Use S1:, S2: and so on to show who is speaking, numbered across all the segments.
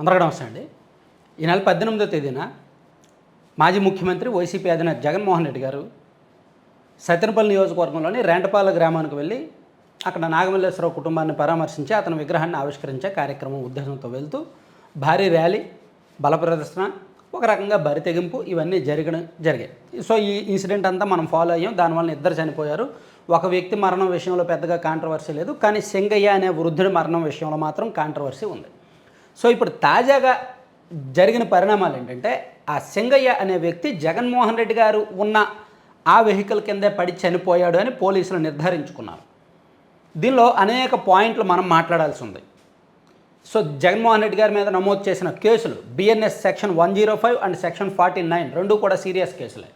S1: అందరికీ నమస్తే అండి. ఈ నెల పద్దెనిమిదో తేదీన మాజీ ముఖ్యమంత్రి వైసీపీ అధినేత జగన్మోహన్ రెడ్డి గారు సత్యనపల్లి నియోజకవర్గంలోని రేంటపాల గ్రామానికి వెళ్ళి అక్కడ నాగమల్లేశ్వరరావు కుటుంబాన్ని పరామర్శించి అతని విగ్రహాన్ని ఆవిష్కరించే కార్యక్రమం ఉద్దేశంతో వెళ్తూ భారీ ర్యాలీ బల ప్రదర్శన ఒక రకంగా బరి తెగింపు ఇవన్నీ జరగడం జరిగాయి. సో ఈ ఇన్సిడెంట్ అంతా మనం ఫాలో అయ్యాం. దానివల్ల ఇద్దరు చనిపోయారు. ఒక వ్యక్తి మరణం విషయంలో పెద్దగా కాంట్రవర్సీ లేదు. కానీ సింగయ్య అనే వృద్ధుడి మరణం విషయంలో మాత్రం కాంట్రవర్సీ ఉంది. సో ఇప్పుడు తాజాగా జరిగిన పరిణామాలు ఏంటంటే ఆ సింగయ్య అనే వ్యక్తి జగన్మోహన్ రెడ్డి గారు ఉన్న ఆ వెహికల్ కిందే పడి చనిపోయాడు అని పోలీసులు నిర్ధారించుకున్నారు. దీనిలో అనేక పాయింట్లు మనం మాట్లాడాల్సి ఉంది. సో జగన్మోహన్ రెడ్డి గారి మీద నమోదు చేసిన కేసులు BNS section one zero five and section forty nine రెండు కూడా సీరియస్ కేసులే.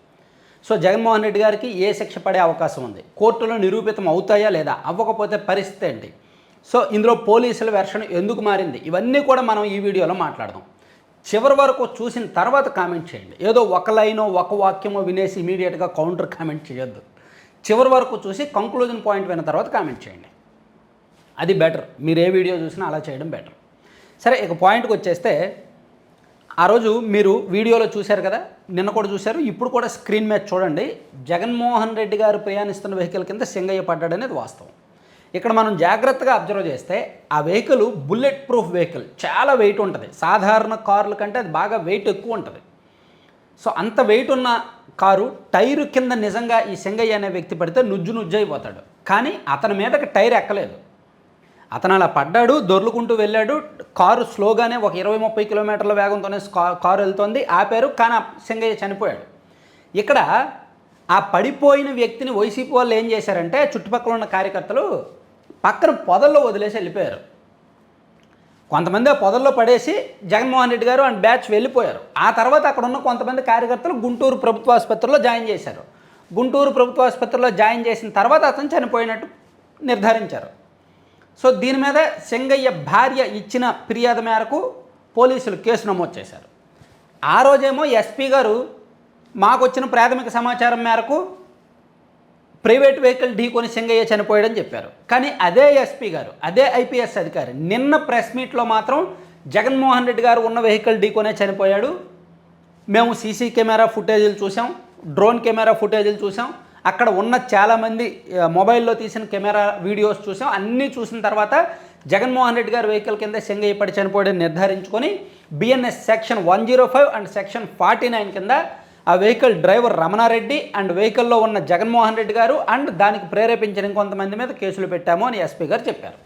S1: సో జగన్మోహన్ రెడ్డి గారికి ఏ శిక్ష పడే అవకాశం ఉంది? కోర్టులో నిరూపితం అవుతాయా లేదా? అవ్వకపోతే పరిస్థితి ఏంటి? సో ఇందులో పోలీసుల వెర్షన్ ఎందుకు మారింది? ఇవన్నీ కూడా మనం ఈ వీడియోలో మాట్లాడదాం. చివరి వరకు చూసిన తర్వాత కామెంట్ చేయండి. ఏదో ఒక లైనో ఒక వాక్యమో వినేసి ఇమీడియట్గా కౌంటర్ కామెంట్ చేయొద్దు. చివరి వరకు చూసి కంక్లూజన్ పాయింట్ విన్న తర్వాత కామెంట్ చేయండి. అది బెటర్. మీరు ఏ వీడియో చూసినా అలా చేయడం బెటర్. సరే ఇక పాయింట్కి వచ్చేస్తే ఆ రోజు మీరు వీడియోలో చూశారు కదా? నిన్న కూడా చూశారు. ఇప్పుడు కూడా స్క్రీన్ మీద చూడండి. జగన్మోహన్ రెడ్డి గారు ప్రయాణిస్తున్న వెహికల్ కింద సింగయ్య పడ్డాడనేది వాస్తవం. ఇక్కడ మనం జాగ్రత్తగా అబ్జర్వ్ చేస్తే ఆ వెహికల్ బుల్లెట్ ప్రూఫ్ వెహికల్. చాలా వెయిట్ ఉంటుంది. సాధారణ కార్ల కంటే అది బాగా వెయిట్ ఎక్కువ ఉంటుంది. సో అంత వెయిట్ ఉన్న కారు టైరు కింద నిజంగా ఈ సింగయ్య అనే వ్యక్తి పడితే నుజ్జు నుజ్జు అయిపోతాడు. కానీ అతని మీదకి టైర్ ఎక్కలేదు. అతను అలా పడ్డాడు దొర్లుకుంటూ వెళ్ళాడు. కారు స్లోగానే ఒక ఇరవై ముప్పై కిలోమీటర్ల వేగంతోనే కారు వెళ్తోంది ఆపారు కానీ ఆ సింగయ్య చనిపోయాడు. ఇక్కడ ఆ పడిపోయిన వ్యక్తిని వైసీపీ వాళ్ళు ఏం చేశారంటే చుట్టుపక్కల ఉన్న కార్యకర్తలు పక్కన పొదల్లో వదిలేసి వెళ్ళిపోయారు. కొంతమంది ఆ పొదల్లో పడేసి జగన్మోహన్ రెడ్డి గారు అండ్ బ్యాచ్ వెళ్ళిపోయారు. ఆ తర్వాత అక్కడ ఉన్న కొంతమంది కార్యకర్తలు గుంటూరు ప్రభుత్వ ఆసుపత్రిలో జాయిన్ చేశారు. గుంటూరు ప్రభుత్వ ఆసుపత్రిలో జాయిన్ చేసిన తర్వాత అతను చనిపోయినట్టు నిర్ధారించారు. సో దీని మీద సింగయ్య భార్య ఇచ్చిన ఫిర్యాదు మేరకు పోలీసులు కేసు నమోదు చేశారు. ఆ రోజేమో ఎస్పీ గారు మాకు వచ్చిన ప్రాథమిక సమాచారం మేరకు ప్రైవేట్ వెహికల్ ఢీకొని సింగయ్య చనిపోయాడని చెప్పారు. కానీ అదే ఎస్పీ గారు అదే ఐపీఎస్ అధికారి నిన్న ప్రెస్ మీట్లో మాత్రం జగన్మోహన్ రెడ్డి గారు ఉన్న వెహికల్ ఢీకొనే చనిపోయాడు. మేము సీసీ కెమెరా ఫుటేజీలు చూసాం డ్రోన్ కెమెరా ఫుటేజీలు చూసాం అక్కడ ఉన్న చాలామంది మొబైల్లో తీసిన కెమెరా వీడియోస్ చూసాం అన్నీ చూసిన తర్వాత జగన్మోహన్ రెడ్డి గారి వెహికల్ కింద సింగయ్య పడి చనిపోయాడని నిర్ధారించుకొని BNS section one zero five and section forty nine కింద ఆ వెహికల్ డ్రైవర్ రమణారెడ్డి అండ్ వెహికల్లో ఉన్న జగన్మోహన్ రెడ్డి గారు అండ్ దానికి ప్రేరేపించిన ఇంకొంతమంది మీద కేసులు పెట్టాము అని ఎస్పీ గారు చెప్పారు.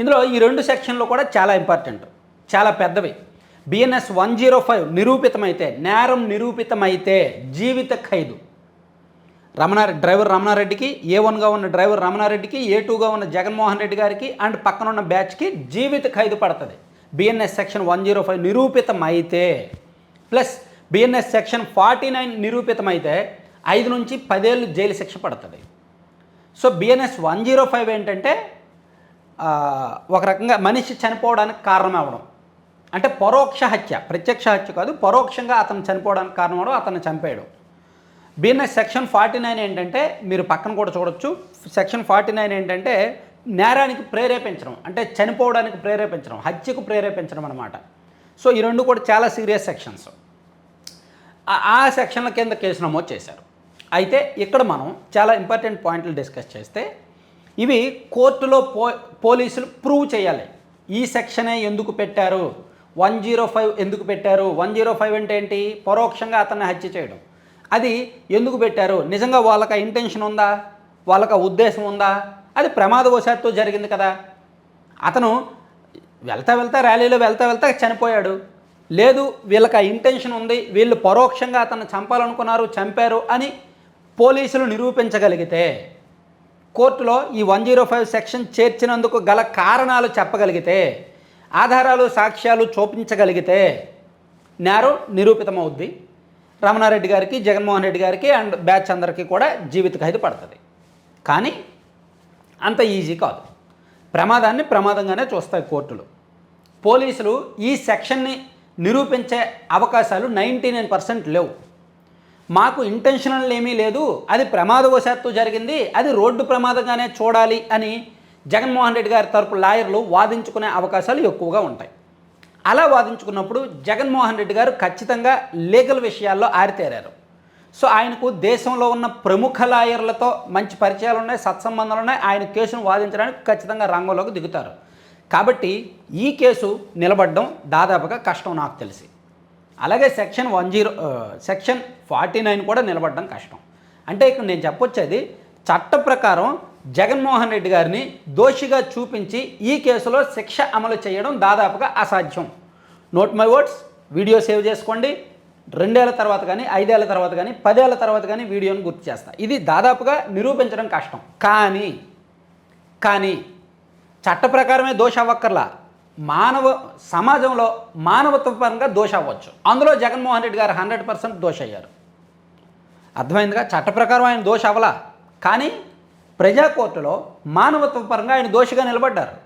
S1: ఇందులో ఈ రెండు సెక్షన్లు కూడా చాలా ఇంపార్టెంట్ చాలా పెద్దవి. బిఎన్ఎస్ వన్ జీరో ఫైవ్ నిరూపితమైతే నేరం నిరూపితమైతే జీవిత ఖైదు. రమణ డ్రైవర్ రమణారెడ్డికి ఏ వన్గా ఉన్న డ్రైవర్ రమణారెడ్డికి ఏ టూగా ఉన్న జగన్మోహన్ రెడ్డి గారికి అండ్ పక్కన ఉన్న బ్యాచ్కి జీవిత ఖైదు పడుతుంది. BNS section one zero five నిరూపితమైతే plus BNS section forty nine నిరూపితమైతే ఐదు నుంచి పదేళ్ళు జైలు శిక్ష పడుతుంది. So BNS one zero five ఏంటంటే ఒక రకంగా మనిషి చనిపోవడానికి కారణం అవ్వడం అంటే పరోక్ష హత్య ప్రత్యక్ష హత్య కాదు పరోక్షంగా అతను చనిపోవడానికి కారణం అవడం అతను చంపేయడం బిఎన్ఎస్ సెక్షన్ ఫార్టీ నైన్ ఏంటంటే మీరు పక్కన కూడా చూడొచ్చు. సెక్షన్ ఫార్టీ నైన్ ఏంటంటే నేరానికి ప్రేరేపించడం అంటే చనిపోవడానికి ప్రేరేపించడం హత్యకు ప్రేరేపించడం అనమాట సో ఈ రెండు కూడా చాలా సీరియస్ సెక్షన్స్ ఆ- ఆ సెక్షన్ల కింద కేసు నమోదు చేశారు. అయితే ఇక్కడ మనం చాలా ఇంపార్టెంట్ పాయింట్లు డిస్కస్ చేస్తే ఇవి కోర్టులో పో పోలీసులు ప్రూవ్ చేయాలి. ఈ సెక్షనే ఎందుకు పెట్టారు? వన్ జీరో ఫైవ్ ఎందుకు పెట్టారు? వన్ జీరో ఫైవ్ అంటే ఏంటి? పరోక్షంగా అతన్ని హత్య చేయడం. అది ఎందుకు పెట్టారు? నిజంగా వాళ్ళకి ఇంటెన్షన్ ఉందా? వాళ్ళకి ఉద్దేశం ఉందా? అది ప్రమాదవశాత్తు జరిగింది కదా. అతను వెళ్తా వెళ్తా ర్యాలీలో వెళ్తా వెళ్తా చనిపోయాడు. లేదు వీళ్ళకి ఆ ఇంటెన్షన్ ఉంది వీళ్ళు పరోక్షంగా అతను చంపాలనుకున్నారు చంపారు అని పోలీసులు నిరూపించగలిగితే కోర్టులో ఈ వన్ జీరో ఫైవ్ సెక్షన్ చేర్చినందుకు గల కారణాలు చెప్పగలిగితే ఆధారాలు సాక్ష్యాలు చూపించగలిగితే నేరం నిరూపితమవుద్ది. రమణారెడ్డి గారికి జగన్మోహన్ రెడ్డి గారికి అండ్ బ్యాచ్ అందరికీ కూడా జీవిత ఖైదు పడుతుంది. కానీ అంత ఈజీ కాదు. ప్రమాదాన్ని ప్రమాదంగానే చూస్తాయి కోర్టులు. పోలీసులు ఈ సెక్షన్ని నిరూపించే అవకాశాలు నైంటీ నైన్ పర్సెంట్ లేవు. మాకు ఇంటెన్షనల్ ఏమీ లేదు. అది ప్రమాదవశాత్తు జరిగింది. అది రోడ్డు ప్రమాదంగానే చూడాలి అని జగన్మోహన్ రెడ్డి గారి తరపు లాయర్లు వాదించుకునే అవకాశాలు ఎక్కువగా ఉంటాయి. అలా వాదించుకున్నప్పుడు జగన్మోహన్ రెడ్డి గారు ఖచ్చితంగా లీగల్ విషయాల్లో ఆరితేరారు. సో ఆయనకు దేశంలో ఉన్న ప్రముఖ లాయర్లతో మంచి పరిచయాలు ఉన్నాయి సత్సంబంధాలు ఉన్నాయి. ఆయన కేసును వాదించడానికి ఖచ్చితంగా రంగంలోకి దిగుతారు. కాబట్టి ఈ కేసు నిలబడడం దాదాపుగా కష్టం నాకు తెలిసి. అలాగే section one zero section forty nine కూడా నిలబడడం కష్టం. అంటే ఇక్కడ నేను చెప్పొచ్చేది చట్ట ప్రకారం జగన్మోహన్ రెడ్డి గారిని దోషిగా చూపించి ఈ కేసులో శిక్ష అమలు చేయడం దాదాపుగా అసాధ్యం. Note my words video save చేసుకోండి. రెండేళ్ళ తర్వాత కానీ ఐదేళ్ళ తర్వాత కానీ పదేళ్ళ తర్వాత కానీ వీడియోని గుర్తు చేస్తా. ఇది దాదాపుగా నిరూపించడం కష్టం. కానీ కానీ చట్ట ప్రకారమే దోష అవ్వక్కర్లా మానవ సమాజంలో మానవత్వపరంగా దోష అవ్వచ్చు అందులో జగన్మోహన్ రెడ్డి గారు హండ్రెడ్ పర్సెంట్ దోష అయ్యారు అర్థమైందిగా? చట్ట ప్రకారం ఆయన దోష అవ్వలా కానీ ప్రజా కోర్టులో మానవత్వపరంగా ఆయన దోషిగా నిలబడ్డారు.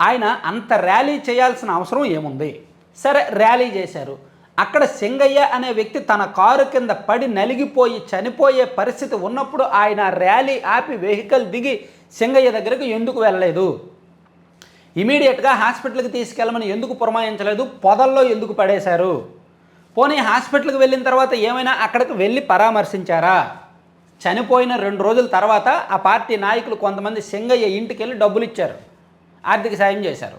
S1: ఆయన అంత ర్యాలీ చేయాల్సిన అవసరం ఏముంది? సరే ర్యాలీ చేశారు. అక్కడ సింగయ్య అనే వ్యక్తి తన కారు కింద పడి నలిగిపోయి చనిపోయే పరిస్థితి ఉన్నప్పుడు ఆయన ర్యాలీ ఆపి వెహికల్ దిగి సింగయ్య దగ్గరకు ఎందుకు వెళ్ళలేదు? ఇమీడియట్గా హాస్పిటల్కి తీసుకెళ్ళమని ఎందుకు పురమాయించలేదు? పొదల్లో ఎందుకు పడేశారు? పోనీ హాస్పిటల్కి వెళ్ళిన తర్వాత ఏమైనా అక్కడికి వెళ్ళి పరామర్శించారా? చనిపోయిన రెండు రోజుల తర్వాత ఆ పార్టీ నాయకులు కొంతమంది సింగయ్య ఇంటికి వెళ్ళి డబ్బులు ఇచ్చారు. ఆర్థిక సాయం చేశారు.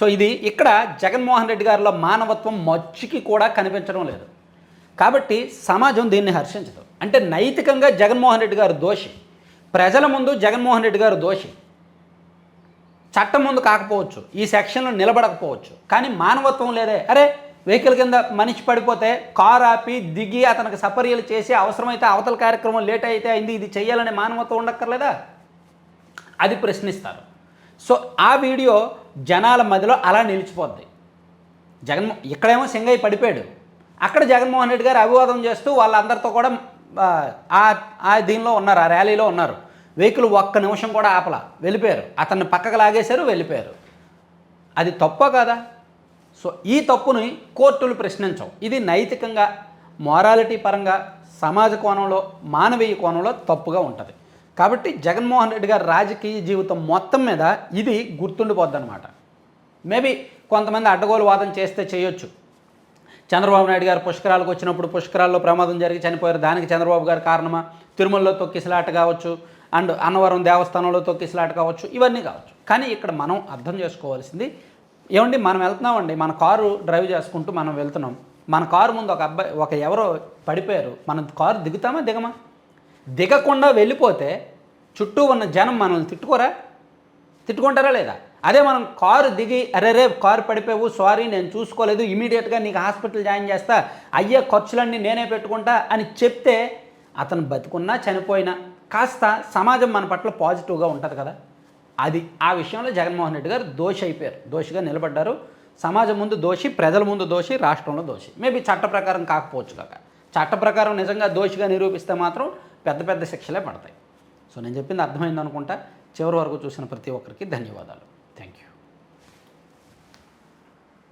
S1: సో ఇది ఇక్కడ జగన్మోహన్ రెడ్డి గారిలో మానవత్వం మచ్చికి కూడా కనిపించడం లేదు. కాబట్టి సమాజం దీన్ని హర్షించదు. అంటే నైతికంగా జగన్మోహన్ రెడ్డి గారు దోషి. ప్రజల ముందు జగన్మోహన్ రెడ్డి గారు దోషి. చట్టం ముందు కాకపోవచ్చు ఈ సెక్షన్లో నిలబడకపోవచ్చు. కానీ మానవత్వం లేదే. అరే వెహికల్ కింద మనిషి పడిపోతే కారు ఆపి దిగి అతనికి సపర్యలు చేసి అవసరమైతే అవతల కార్యక్రమం లేట్ అయితే అయింది ఇది చేయాలనే మానవత్వం ఉండక్కర్లేదా? అది ప్రశ్నిస్తారు. సో ఆ వీడియో జనాల మధ్యలో అలా నిలిచిపోద్ది. జగన్మో ఇక్కడేమో సింగయ్య పడిపోయాడు. అక్కడ జగన్మోహన్ రెడ్డి గారు అభివాదం చేస్తూ వాళ్ళందరితో కూడా ఆ ఆ దీనిలో ఉన్నారు ఆ ర్యాలీలో ఉన్నారు. వెహికల్ ఒక్క నిమిషం కూడా ఆపల. వెళ్ళిపోయారు. అతన్ని పక్కకు లాగేశారు వెళ్ళిపోయారు. అది తప్ప కదా? సో ఈ తప్పుని కోర్టులు ప్రశ్నించవు. ఇది నైతికంగా మారాలిటీ పరంగా సమాజ కోణంలో మానవీయ కోణంలో తప్పుగా ఉంటుంది. కాబట్టి జగన్మోహన్ రెడ్డి గారి రాజకీయ జీవితం మొత్తం మీద ఇది గుర్తుండిపోద్ది అనమాట మేబీ కొంతమంది అడ్డగోలు వాదన చేస్తే చేయొచ్చు. చంద్రబాబు నాయుడు గారు పుష్కరాలకు వచ్చినప్పుడు పుష్కరాల్లో ప్రమాదం జరిగి చనిపోయారు. దానికి చంద్రబాబు గారు కారణమా? తిరుమలలో తొక్కిసలాట కావచ్చు. అండ్ అన్నవరం దేవస్థానంలో తొక్కిసలాట కావచ్చు ఇవన్నీ కావచ్చు. కానీ ఇక్కడ మనం అర్థం చేసుకోవాల్సింది ఏమండి మనం వెళ్తున్నామండి మన కారు డ్రైవ్ చేసుకుంటూ మనం వెళ్తున్నాం. మన కారు ముందు ఒక అబ్బాయి ఒక ఎవరో పడిపోయారు. మనం కారు దిగుతామా దిగమా? దిగకుండా వెళ్ళిపోతే చుట్టూ ఉన్న జనం మనల్ని తిట్టుకోరా? తిట్టుకుంటారా లేదా? అదే మనం కారు దిగి అరే రే కారు పడిపోయావు సారీ నేను చూసుకోలేదు ఇమీడియట్గా నీకు హాస్పిటల్ జాయిన్ చేస్తా అయ్యే ఖర్చులన్నీ నేనే పెట్టుకుంటా అని చెప్తే అతను బతుకున్నా చనిపోయినా కాస్త సమాజం మన పట్ల పాజిటివ్గా ఉంటుంది కదా. అది ఆ విషయంలో జగన్మోహన్ రెడ్డి గారు దోషి అయిపోయారు. దోషిగా నిలబడ్డారు. సమాజం ముందు దోషి ప్రజల ముందు దోషి రాష్ట్రంలో దోషి. మేబీ చట్ట ప్రకారం కాకపోవచ్చు కాక. చట్ట ప్రకారం నిజంగా దోషిగా నిరూపిస్తే మాత్రం పెద్ద పెద్ద శిక్షలే పడతాయి. సో నేను చెప్పింది అర్థమైంది అనుకుంటా చివరి వరకు చూసిన ప్రతి ఒక్కరికి ధన్యవాదాలు.